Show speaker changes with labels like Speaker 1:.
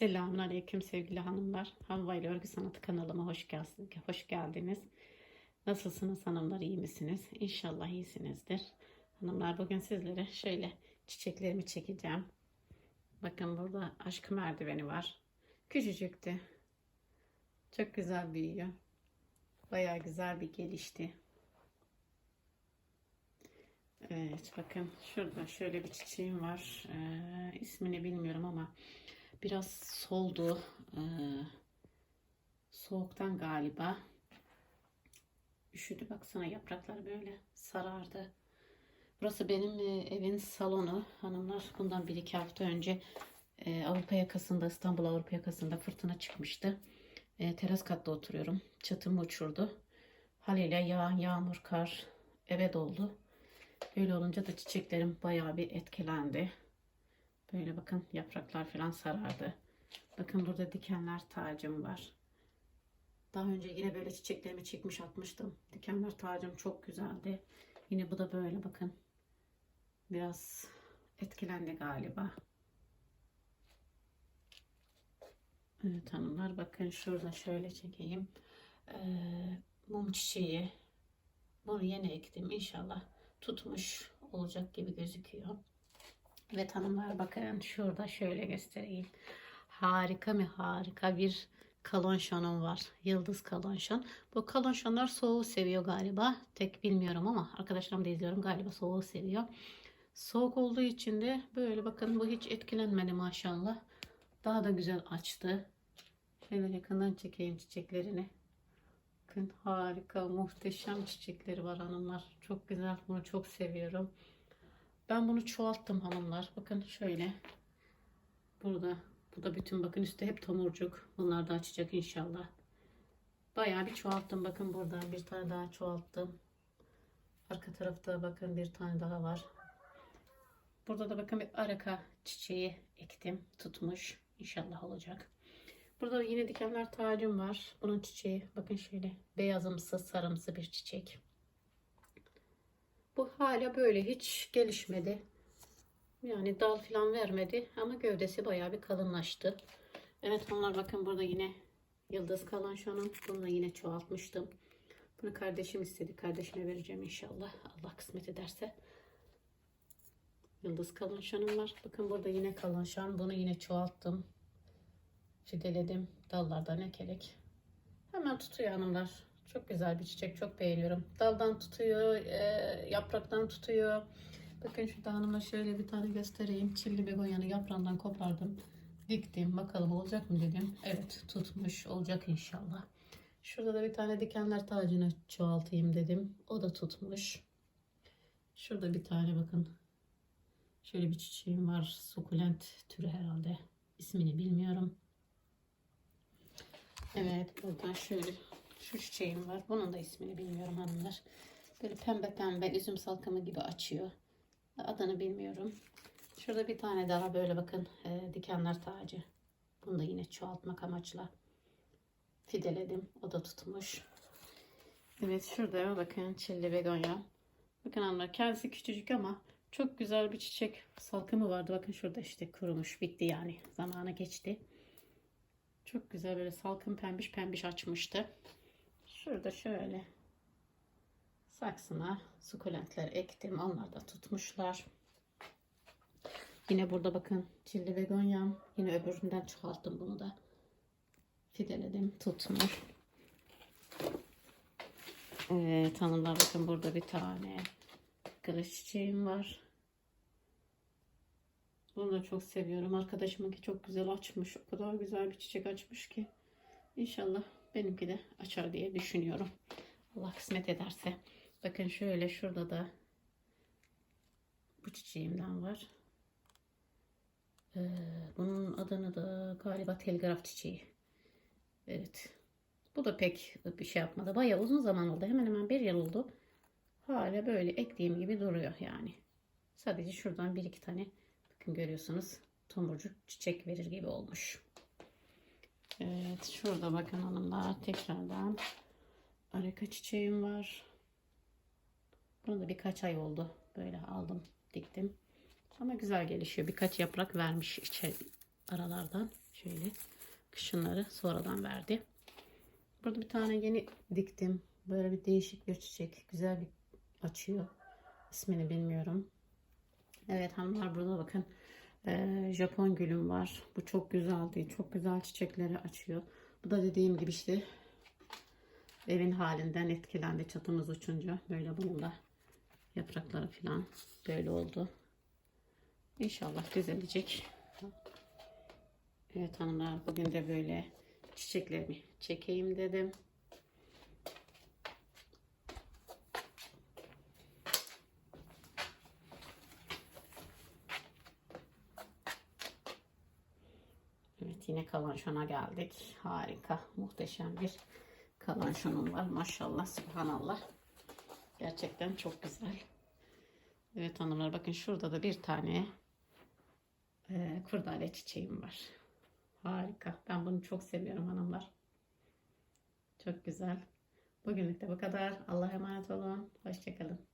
Speaker 1: Selamun Aleyküm sevgili hanımlar. Havva ile Örgü Sanatı kanalıma hoş geldiniz. Hoş geldiniz. Nasılsınız hanımlar? iyi misiniz? İnşallah iyisinizdir. Hanımlar bugün sizlere şöyle çiçeklerimi çekeceğim. Bakın burada aşk merdiveni var. Küçücüktü. Çok güzel büyüyor. Bayağı güzel bir gelişti. Evet bakın şurada şöyle bir çiçeğim var. Ee, ismini bilmiyorum ama biraz soldu. Ee, soğuktan galiba. Üşüdü baksana yapraklar böyle sarardı. Burası benim e, evin salonu. Hanımlar bundan bir iki hafta önce e, Avrupa yakasında İstanbul Avrupa yakasında fırtına çıkmıştı. E, teras katta oturuyorum. Çatımı uçurdu. Haliyle yağ, yağmur, kar eve doldu. Böyle olunca da çiçeklerim bayağı bir etkilendi. Böyle bakın yapraklar falan sarardı. Bakın burada dikenler tacım var. Daha önce yine böyle çiçeklerimi çekmiş atmıştım. Dikenler tacım çok güzeldi. Yine bu da böyle bakın. Biraz etkilendi galiba. Evet hanımlar bakın şurada şöyle çekeyim. Ee, mum çiçeği. Bunu yeni ektim inşallah tutmuş olacak gibi gözüküyor. Evet hanımlar bakın şurada şöyle göstereyim. Harika mı harika bir kalonşonum var. Yıldız kalonşon. Bu kalonşonlar soğuğu seviyor galiba. Tek bilmiyorum ama arkadaşlarım da izliyorum galiba soğuğu seviyor. Soğuk olduğu için de böyle bakın bu hiç etkilenmedi maşallah. Daha da güzel açtı. Şöyle yakından çekeyim çiçeklerini. Bakın harika, muhteşem çiçekleri var hanımlar. Çok güzel. Bunu çok seviyorum. Ben bunu çoğalttım hanımlar. Bakın şöyle. Burada. Bu da bütün bakın üstte hep tomurcuk. Bunlar da açacak inşallah. Bayağı bir çoğalttım. Bakın burada bir tane daha çoğalttım. Arka tarafta bakın bir tane daha var. Burada da bakın bir araka çiçeği ektim. Tutmuş. İnşallah olacak. Burada yine dikenler tacım var. Bunun çiçeği bakın şöyle beyazımsı sarımsı bir çiçek. Bu hala böyle hiç gelişmedi. Yani dal falan vermedi ama gövdesi bayağı bir kalınlaştı. Evet onlar bakın burada yine yıldız kalan şunun. Bunu yine çoğaltmıştım. Bunu kardeşim istedi. Kardeşime vereceğim inşallah. Allah kısmet ederse. Yıldız kalın şanım var. Bakın burada yine kalın şan. Bunu yine çoğalttım fideledim. Dallardan ekelek. Hemen tutuyor hanımlar. Çok güzel bir çiçek. Çok beğeniyorum. Daldan tutuyor. E, yapraktan tutuyor. Bakın şurada hanıma şöyle bir tane göstereyim. Çilli begonyanı yaprağından kopardım. Diktim. Bakalım olacak mı dedim. Evet tutmuş. Olacak inşallah. Şurada da bir tane dikenler tacını çoğaltayım dedim. O da tutmuş. Şurada bir tane bakın. Şöyle bir çiçeğim var. Sukulent türü herhalde. İsmini bilmiyorum. Evet burada şöyle şu çiçeğim var. Bunun da ismini bilmiyorum hanımlar. Böyle pembe pembe üzüm salkımı gibi açıyor. Adını bilmiyorum. Şurada bir tane daha böyle bakın e, dikenler tacı. Bunu da yine çoğaltmak amaçla fideledim. O da tutmuş. Evet şurada bakın çilli begonya. Bakın hanımlar kendisi küçücük ama çok güzel bir çiçek salkımı vardı. Bakın şurada işte kurumuş bitti yani. Zamanı geçti. Çok güzel böyle salkım pembiş pembiş açmıştı. Şurada şöyle saksına sukulentler ektim. Onlar da tutmuşlar. Yine burada bakın çilli begonyam. Yine öbüründen çoğalttım bunu da. Fideledim. Tutmuş. Evet hanımlar bakın burada bir tane kılıç çiçeğim var. Bunu da çok seviyorum. Arkadaşımınki çok güzel açmış. O kadar güzel bir çiçek açmış ki. İnşallah benimki de açar diye düşünüyorum. Allah kısmet ederse. Bakın şöyle şurada da bu çiçeğimden var. Ee, bunun adını da galiba telgraf çiçeği. Evet. Bu da pek bir şey yapmadı. Bayağı uzun zaman oldu. Hemen hemen bir yıl oldu. Hala böyle ektiğim gibi duruyor yani. Sadece şuradan bir iki tane bakın görüyorsunuz tomurcuk çiçek verir gibi olmuş. Evet şurada bakın hanımlar tekrardan araka çiçeğim var. Bunu da birkaç ay oldu. Böyle aldım diktim. Ama güzel gelişiyor. Birkaç yaprak vermiş içeri aralardan. Şöyle kışınları sonradan verdi. Burada bir tane yeni diktim. Böyle bir değişik bir çiçek. Güzel bir açıyor. İsmini bilmiyorum. Evet hanımlar burada bakın. Ee, Japon gülüm var. Bu çok güzeldi. Çok güzel çiçekleri açıyor. Bu da dediğim gibi işte evin halinden etkilendi çatımız uçunca. Böyle bunun da yaprakları falan böyle oldu. İnşallah düzelecek. Evet hanımlar bugün de böyle çiçeklerimi çekeyim dedim. Evet yine kalançona geldik. Harika, muhteşem bir kalançonum var. Maşallah, subhanallah. Gerçekten çok güzel. Evet hanımlar bakın şurada da bir tane e, kurdale çiçeğim var. Harika. Ben bunu çok seviyorum hanımlar. Çok güzel. Bugünlük de bu kadar. Allah'a emanet olun. Hoşçakalın.